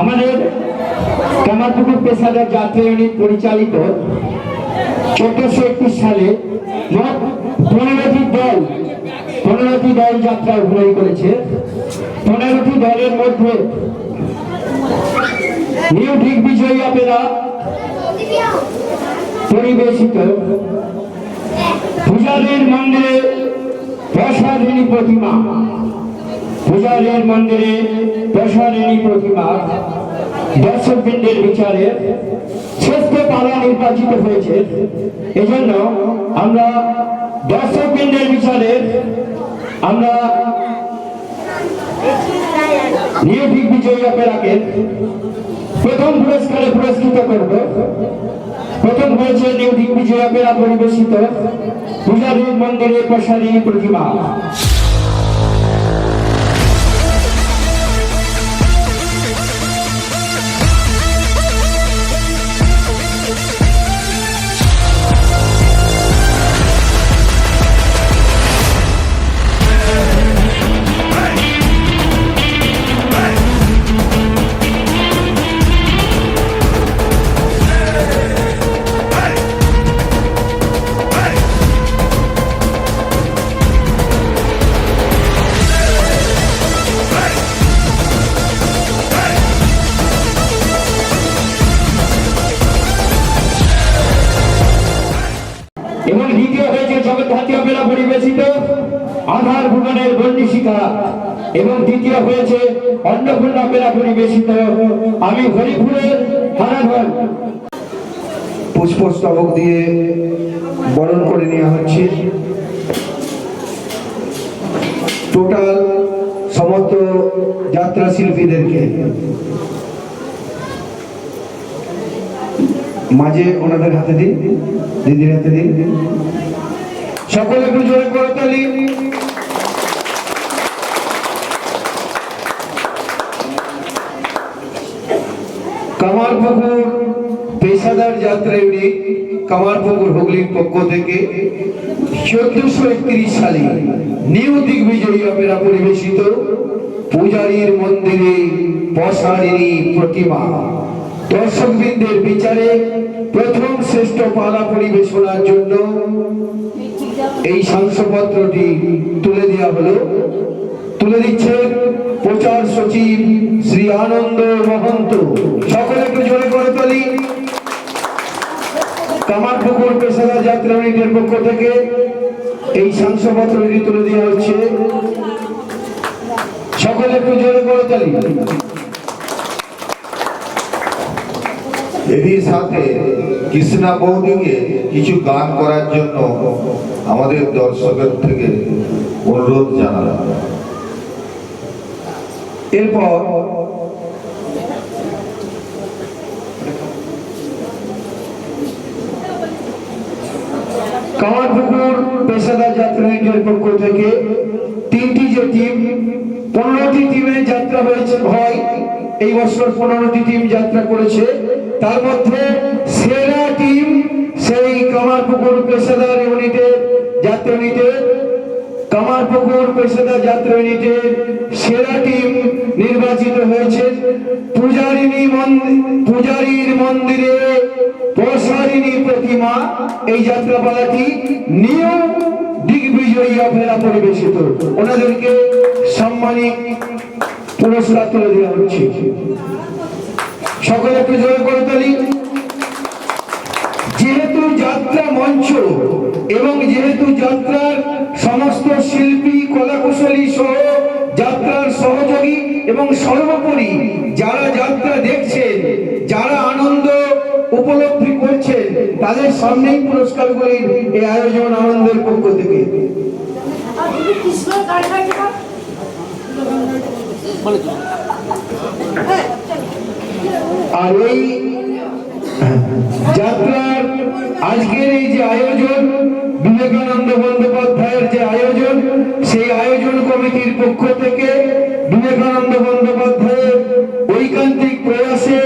আমাদের কামারপুকুর পেশাদার যাত্রা ইউনিট পরিচালিত চোদ্দশো একুশ সালে মোট পনেরোটি দল পনেরোটি দল যাত্রা অভিনয় করেছে। পনেরোটি দলের মধ্যে নিউ দিগ্বিজয়ী অপেরা পরিবেশিত। পূজারীর মন্দিরে প্রসাদিনী প্রতিমা। পূজারীর মন্দিরে প্রসাদিনী প্রতিমা, দর্শকবৃন্দের বিচারে শ্রেষ্ঠ পালা নির্বাচিত হয়েছে। এজন্য আমরা দর্শকবৃন্দের বিচারে আমরা নিউ দিগ্বিজয়ী অপেরাকে প্রথম পুরস্কারে পুরস্কৃত করব। প্রথম হয়েছে নিউ দিগ্বিজয় অপেরা পরিবেশিত পূজারীর মন্দিরে প্রসারিণী প্রতিমা। আধার ভুবনের বন্দিশিকা এবং তৃতীয় হয়েছে অন্নপূর্ণা অপেরা পরিবেশিত আমি হরিপুরের হারাধন। পুষ্পস্তবক দিয়ে বরণ করে নেওয়া হচ্ছে। টোটাল সমস্ত যাত্রা শিল্পীদেরকে। মাঝে ওনাদের হাতে দিন, দিদির হাতে দিন। সকলে একটু জোরে করে তালি। কামারপুকুর পেশাদার যাত্রা ইউনিট কামারপুকুর হুগলির পক্ষ থেকে চোদ্দশো একত্রিশ সালে নিউ দিগ্বিজয়ী অপেরা পরিবেশিত পূজারীর মন্দিরে পশারিণী প্রতিমা। দর্শকবৃন্দের বিচারে প্রথম শ্রেষ্ঠ পালা পরিবেশনার জন্য এই শংসাপত্রটি তুলে দেওয়া হলো। তুলে দিচ্ছেন প্রচার সচিব শ্রী আনন্দ মহন্ত। সকলে একটু জোরে করে তোলি কামারপুকুর পেশাদার যাত্রা ইউনিটের পক্ষ থেকে এই শংসাপত্রটি তুলে দেওয়া হচ্ছে। সকলে একটু জোরে করে তোলি এরই সাথে কৃষ্ণা বৌদিকে কিছু গান করার জন্য আমাদের দর্শকের থেকে অনুরোধ জানালাম। এরপর পেশাদার তিনটি যে টিম, পনেরোটি যাত্রা এই বছর পনেরোটি টিম যাত্রা করেছে। তার মধ্যে সেরা টিম সেই কামারপুকুর পেশাদার কামারপুকুর পেশাদার যাত্রা ইউনিটের সেরা টিম নির্বাচিত হয়েছে। পূজারিণী মন্দির পূজারীর মন্দিরে প্রসারিণী প্রতিমা, এই যাত্রাপালাটি নিউ দিগ্বিজয়ী অপেরা পরিবেশিত। ওনাদেরকে সম্মানিত পুরস্কার তুলে দেওয়া হচ্ছে। সকলে একটু জোরে করে তুলি। যেহেতু যাত্রা মঞ্চ এবং যেহেতু যাত্রার সমস্ত শিল্পী, কলাকুশলী সহ যাত্রার সহযোগী এবং সর্বোপরি যারা যাত্রা দেখছেন, যারা আনন্দ উপলব্ধি করছেন, তাদের সামনেই পুরস্কারগুলির এই আয়োজন আনন্দের পক্ষ থেকে। আর এই যাত্রার আজকের এই যে আয়োজন, বিবেকানন্দ বন্দ্যোপাধ্যায়ের যে আয়োজন, সেই আয়োজন কমিটির পক্ষ থেকে বিবেকানন্দ বন্দ্যোপাধ্যায়ের ঐকান্তিক প্রয়াসে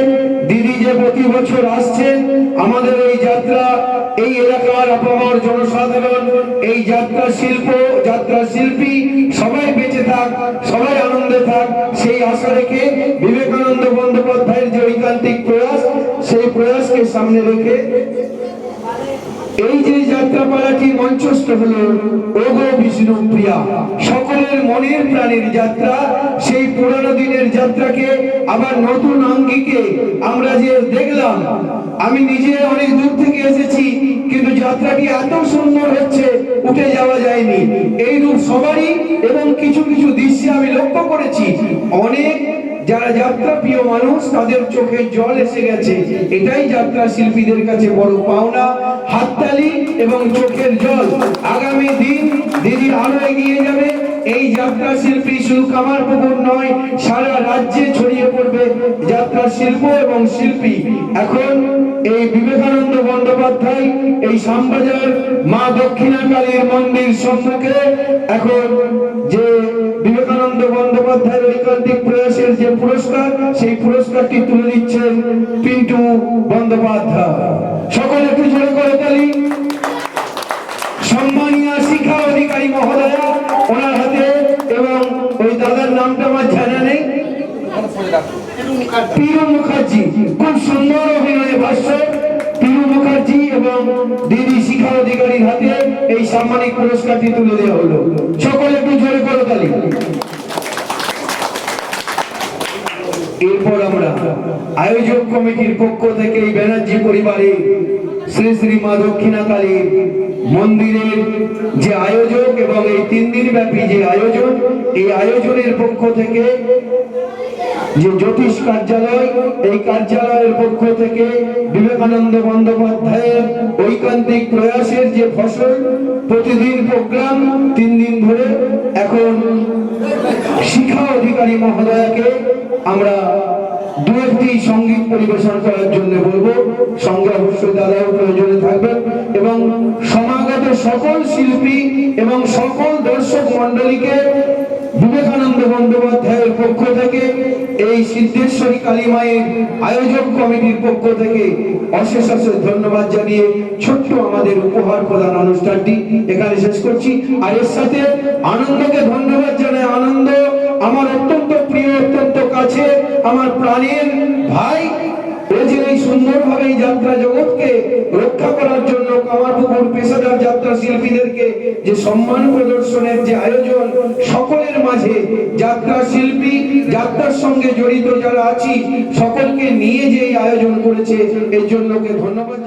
দিদি যে প্রতি বছর আসছেন, আমাদের এই যাত্রা, এই এলাকার আপামর জনসাধারণ, এই যাত্রা শিল্প, যাত্রা শিল্পী, সবাই বেঁচে থাক, সবাই আনন্দে থাক, সেই আশা রেখে বিবেকানন্দ বন্দ্যোপাধ্যায় সামনে রেখে এই যে যাত্রাপালাটি মঞ্চস্থ হলো, ওগো বিষ্ণু প্রিয়া। সকলের মনের প্রাণের যাত্রা, সেই পুরানো দিনের যাত্রাকে আবার নতুন আঙ্গিকে আমরা যে দেখলাম আমি নিজে অনেক দূর থেকে এসেছি, কিন্তু যাত্রাটি এত সুন্দর হচ্ছে, উঠে যাওয়া যায়নি। এই রূপ সবারই এবং কিছু কিছু দৃশ্যে আমি লক্ষ্য করেছি। অনেক যারা যাত্রা প্রিয় মানুষ, তাদের চোখে জল এসে গেছে। এটাই যাত্রা শিল্পীদের কাছে বড় পাওনা। হাততালি এবং চোখের জল। আগামী দিন দিদি আরও এগিয়ে যাবে। এই যাত্রা শিল্পী শুধু কামারপুকুর নয়, সারা রাজ্যে যাত্রা শিল্প এবং শিল্পী। এখন এই বিবেকানন্দ বন্দ্যোপাধ্যায় এই শ্যামবাজার মা দক্ষিণা কালীর মন্দির সম্মুখে এখন যে বিবেকানন্দ বন্দ্যোপাধ্যায়ের ঐকান্তিক প্রয়াসের যে পুরস্কার, সেই পুরস্কারটি তুলে দিচ্ছেন পিন্টু বন্দ্যোপাধ্যায়। সকলে একটু জোরে করে তালি সম্মানীয় শিক্ষা অধিকারী মহোদয়া পিরু মুখার্জি খুব সুন্দর অভিনয় ভাষ্য। পিরু মুখার্জি এবং দিদি শিখা অধিকারীর হাতে এই সাম্মানিক পুরস্কারটি তুলে দেওয়া হলো। সকলে একটু জোরে করো তালি। এরপর আমরা আয়োজক কমিটির পক্ষ থেকে এই ব্যানার্জি পরিবারে শ্রী শ্রী মা দক্ষিণা কালীর মন্দিরের যে আয়োজক এবং এই তিন দিন ব্যাপী যে আয়োজন, এই আয়োজনের পক্ষ থেকে যে জ্যোতিষ কার্যালয়, এই কার্যালয়ের পক্ষ থেকে বিবেকানন্দ বন্দ্যোপাধ্যায়ের ঐকান্তিক প্রয়াসের যে ফসল, প্রতিদিন প্রোগ্রাম তিন দিন ধরে, এখন শিক্ষা অধিকারী মহোদয়াকে আমরা দু একটি সংগীত পরিবেশন করার জন্য বলব। সঙ্গে অবশ্যই দাদাও প্রয়োজনে থাকবেন এবং সমাগত সকল শিল্পী এবং সকল দর্শক বিবেকানন্দ বন্দ্যোপাধ্যায়ের পক্ষ থেকে, এই সিদ্ধেশ্বরী কালী মায়ের আয়োজক কমিটির পক্ষ থেকে অশেষ অশেষ ধন্যবাদ জানিয়ে ছোট্ট আমাদের উপহার প্রদান অনুষ্ঠানটি এখানে শেষ করছি। আর এর সাথে আনন্দকে ধন্যবাদ জানাই আনন্দ, আমার অত্যন্ত প্রিয়, অত্যন্ত কাছে, আমার প্রাণের ভাই। ও যে এই সুন্দরভাবে এই যাত্রা জগৎকে রক্ষা করার জন্য যাত্রা শিল্পীদেরকে যে সম্মান প্রদর্শনের যে আয়োজন, সকলের মাঝে যাত্রা শিল্পী যাত্রার সঙ্গে জড়িত যারা আছি, সকলকে নিয়ে যে আয়োজন করেছে, এর জন্য ওকে ধন্যবাদ